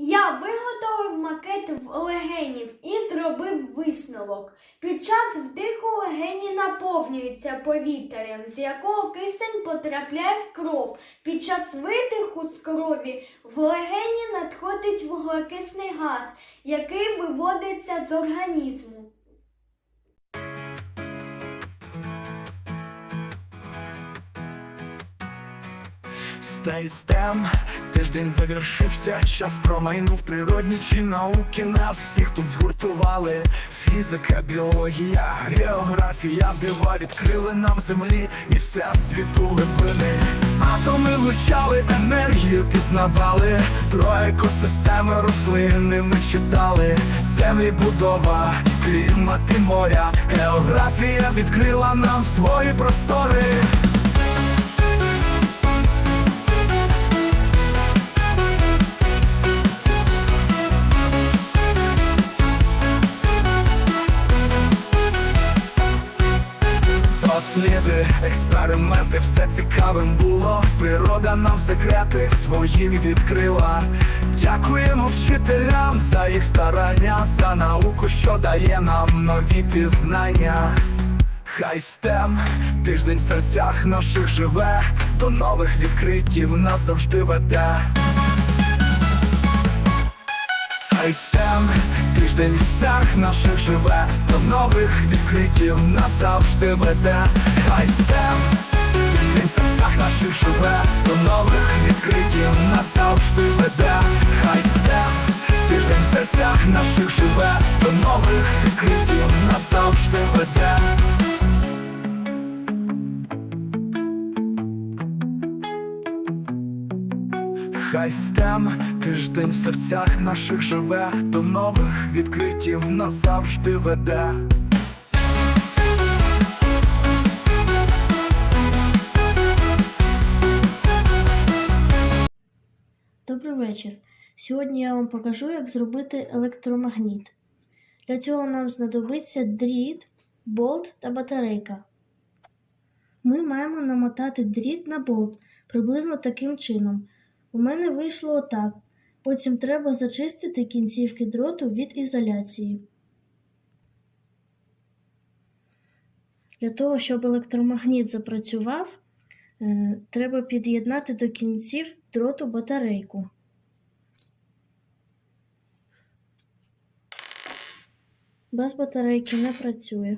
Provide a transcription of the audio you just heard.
Я виготовив макет в легенів і зробив висновок. Під час вдиху легені наповнюються повітрям, з якого кисень потрапляє в кров. Під час видиху з крові в легені надходить вуглекисний газ, який виводиться з організму. Стейстем, тиждень завершився, час промайнув природні чи науки. Нас всіх тут згуртували. Фізика, біологія, географія, дива відкрили нам землі і все світу глибини. Атоми вивчали, енергію пізнавали, про екосистеми рослини ми читали. Землі будова, клімат і моря, географія відкрила нам свої простори. Досліди, експерименти, все цікавим було. Природа нам секрети свої відкрила. Дякуємо вчителям за їх старання, за науку, що дає нам нові пізнання. Хай стем, тиждень в серцях наших живе, до нових відкриттів нас завжди веде. Хай стем, тиждень в серх наших живе, до нових відкриттів нас завжди веде. Хай стем, тиждень в серцях наших живе, до нових відкриттів нас завжди веде. Хай стем, тиждень в серцях наших живе, до нових відкриттів нас завжди веде. Добрий вечір. Сьогодні я вам покажу, як зробити електромагніт. Для цього нам знадобиться дріт, болт та батарейка. Ми маємо намотати дріт на болт приблизно таким чином. У мене вийшло отак. Потім треба зачистити кінцівки дроту від ізоляції. Для того, щоб електромагніт запрацював, е, треба під'єднати до кінців дроту батарейку. Без батарейки не працює.